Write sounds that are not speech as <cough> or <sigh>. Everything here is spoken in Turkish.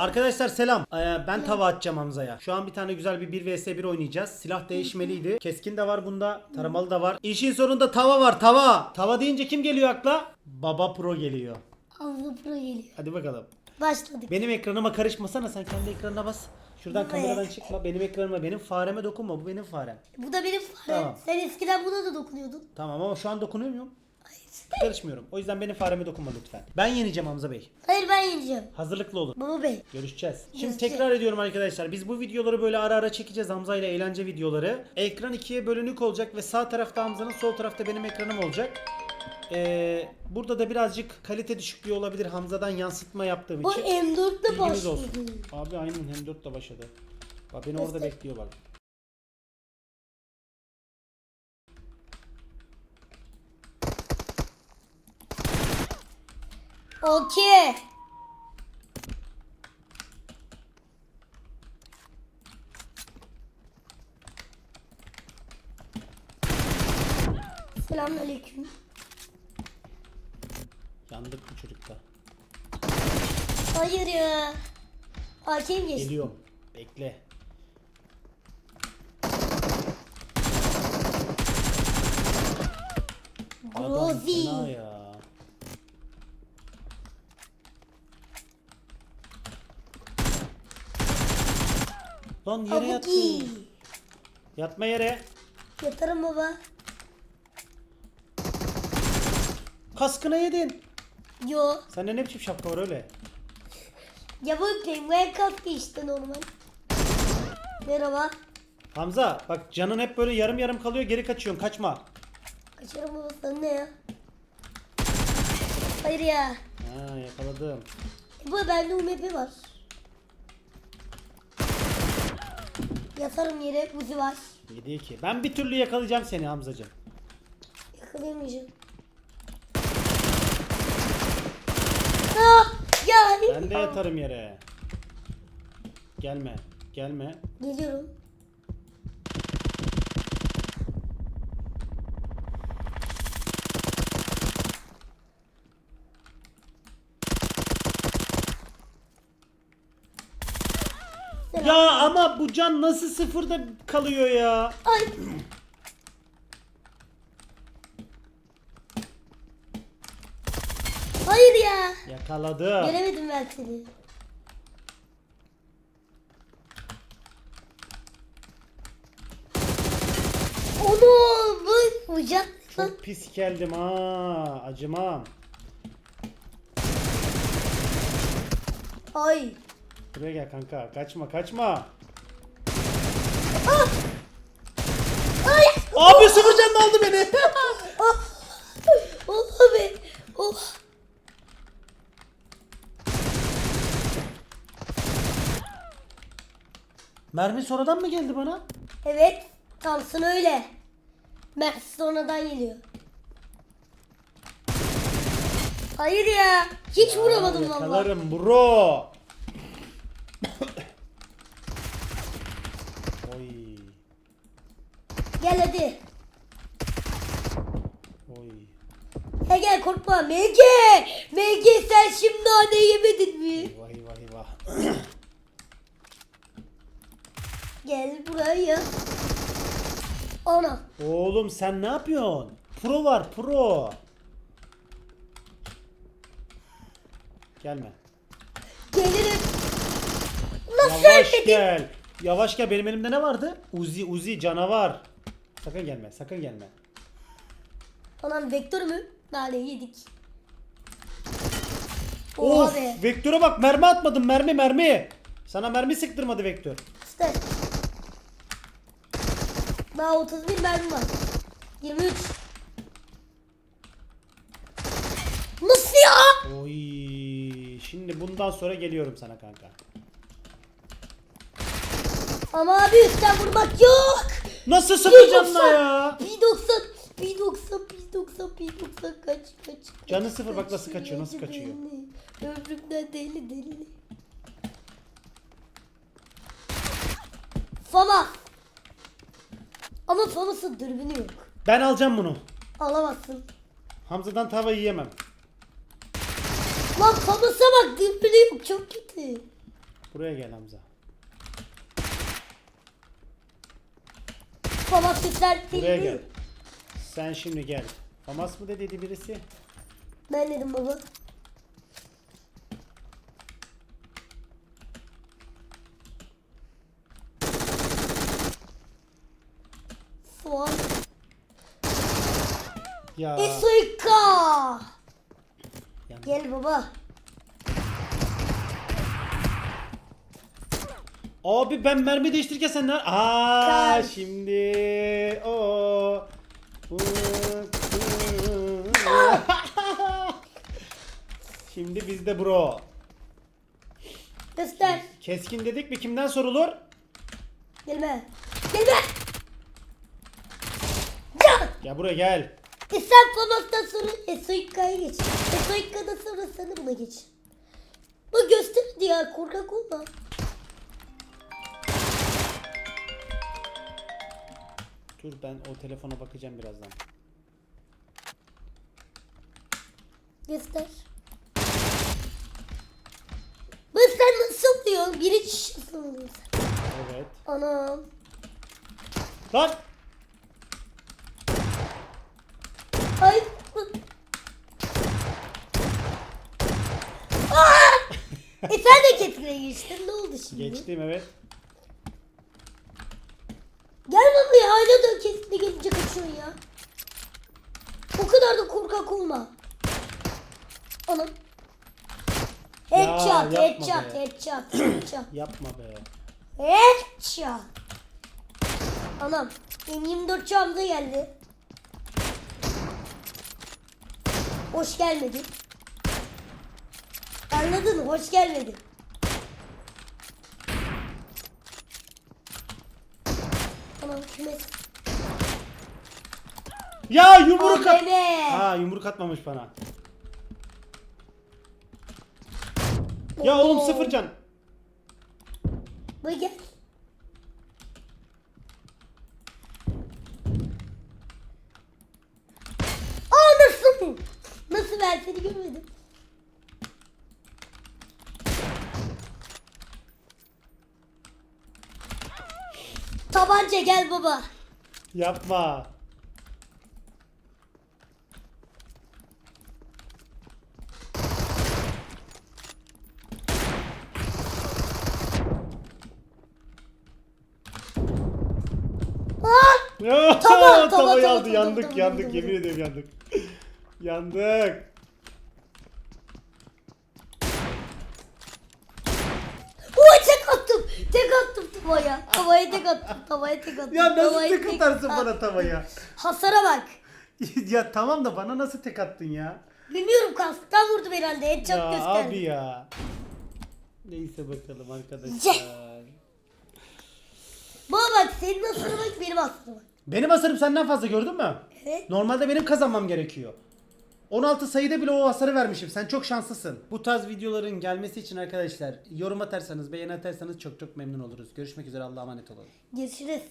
Arkadaşlar selam. Ee, ben tava atacağım Hamza'ya. Şu an bir tane güzel bir 1 vs 1 oynayacağız. Silah değişmeliydi. Keskin de var bunda. Taramalı da var. İşin sonunda tava var tava. Tava deyince kim geliyor akla? Baba Pro geliyor. Havlu Pro geliyor. Hadi bakalım. Başladık. Benim ekranıma karışmasana sen kendi ekranına bas. Şuradan Evet. kameradan çıkma. Benim ekranıma, benim fareme dokunma. Bu benim farem. Bu da benim farem. Tamam. Sen eskiden buna da dokunuyordun. Tamam ama şu an dokunuyor muyum? Karışmıyorum. O yüzden benim fareme dokunma lütfen. Ben yeneceğim Hamza Bey. Hayır ben yeneceğim. Hazırlıklı olun. Baba Bey. Görüşeceğiz. Şimdi Görüşeceğiz. tekrar ediyorum arkadaşlar. Biz bu videoları böyle ara ara çekeceğiz Hamza ile eğlence videoları. Ekran ikiye bölünük olacak ve sağ tarafta Hamza'nın sol tarafta benim ekranım olacak. Ee, burada da birazcık kalite düşüklüğü olabilir Hamza'dan yansıtma yaptığım Bu için. M4'le Bilginiz başladı. olsun. Abi aynen hem 4 de başladı. Bak beni orada bekliyor bak. Okey. Selamünaleyküm. Yandık bu çocukta. Hayır ya. Hakem geçti. Geliyorum. Bekle. Adam fena ya. Lan yere yattı. Abuki. Yatma yere. Yatarım baba. Kaskına yedin. Yo. Sende ne biçim şapka var öyle? Ya bu penguen kalktı işte normal. Merhaba. Hamza bak canın hep böyle yarım yarım kalıyor geri kaçıyorsun kaçma. Kaçarım baba sen ne ya? Hayır ya. Ha yakaladım. E bu bende UMP var. Yatarım yere buzi var. 7 2. Ben bir türlü yakalayacağım seni Hamzacığım. Yakalayamayacağım. Ah! Ya! Ben de yatarım yere. Gelme. Gelme. Geliyorum. Ya ama bu can nasıl sıfırda kalıyor ya? Ay! Hayır ya. Yakaladım. Göremedim ben seni. Onu bu hocam. Çok pis geldim ha. Acımam. Ay. Buraya gel kanka. Kaçma kaçma. Ah! Ay. Abi sıfır canlı aldı beni. <laughs> Ah. Oh be. Oh. Mermi sonradan mı geldi bana? Evet. Thompson öyle. Mersi sonradan geliyor. Hayır ya. Hiç vuramadım valla. Yakalarım bro. Oy. Gel hadi. Oy. Gel korkma. MG. MG sen şimdi ne yemedin mi? Vay vay vay. Gel buraya. Ana. Oğlum sen ne yapıyorsun? Pro var pro. Gelme. Nasıl Yavaş ölmedin? gel. Yavaş gel. Benim elimde ne vardı? Uzi Uzi canavar. Sakın gelme. Sakın gelme. Anam vektör mü? Nane yedik. Of, Oha be. vektöre bak mermi atmadım mermi mermi. Sana mermi sıktırmadı vektör. İşte. Daha 31 mermi var. 23. Nasıl ya? Oy. Şimdi bundan sonra geliyorum sana kanka. Ama abi üstten vurmak yok. Nasıl canla P90, ya? P90, P90, P90, P90 kaç kaç. Canı sıfır, bak nasıl kaçıyor, nasıl kaçıyor. Ömrümden deli deli. Fama. Ama Famas'ın dürbünü yok. Ben alacağım bunu. Alamazsın. Hamza'dan tava yiyemem. Lan Famas'a bak dürbünü yok çok kötü. Buraya gel Hamza. Baba sütler Buraya gel. Sen şimdi gel. Famas mı da dedi birisi? Ben dedim baba. Soğan. Ya. Isuika. Yani- Gel baba. Abi ben mermi değiştirirken sen ne? Aa Kaç. şimdi o. şimdi bizde bro. Göster. Keskin dedik mi kimden sorulur? Gelme. Gelme. Ya. Ya buraya gel. E sen Famas'tan sonra Esoika'ya geç. Esoika'dan sonra de buna geç. Bu gösterdi ya korkak olma. Dur ben o telefona bakacağım birazdan. Göster. Sen nasıl diyorsun? Biri sen. Evet. Anam. Lan! Ay. <laughs> E sen de ketine geçtin. Ne oldu şimdi? Geçtim evet. Gel baba ya. Hala da ketine gelince kaçıyorsun ya. O kadar da korkak olma. Anam. Headshot, yapma headshot, be. headshot, <clears throat> headshot. Yapma be. Headshot. Anam. M24 çamda geldi. Hoş gelmedi. Anladın mı? Hoş gelmedi. Ya yumruk at. Ha yumruk atmamış bana. Ya oğlum sıfır can. Bu gel. Aa nasıl? Nasıl ben seni görmedim. Tabanca gel baba. Yapma. Ya, tava tamam, yandı yandık yandık tamam, yemin ediyorum yandık. <laughs> yandık. Uy tek attım. Tek attım tavaya. Tavaya tek attım. Tavaya tek attım. Ya nasıl tavaya tek atarsın bana tavaya? Hasara bak. <laughs> ya tamam da bana nasıl tek attın ya? Bilmiyorum kasktan vurdum herhalde. Headshot ya gösterdi. abi ya. Neyse bakalım arkadaşlar. Baba bak senin hasarı bak benim hasarı bak. Benim hasarım senden fazla gördün mü? Evet. Normalde benim kazanmam gerekiyor. 16 sayıda bile o hasarı vermişim. Sen çok şanslısın. Bu tarz videoların gelmesi için arkadaşlar yorum atarsanız, beğeni atarsanız çok çok memnun oluruz. Görüşmek üzere. Allah'a emanet olun. Görüşürüz.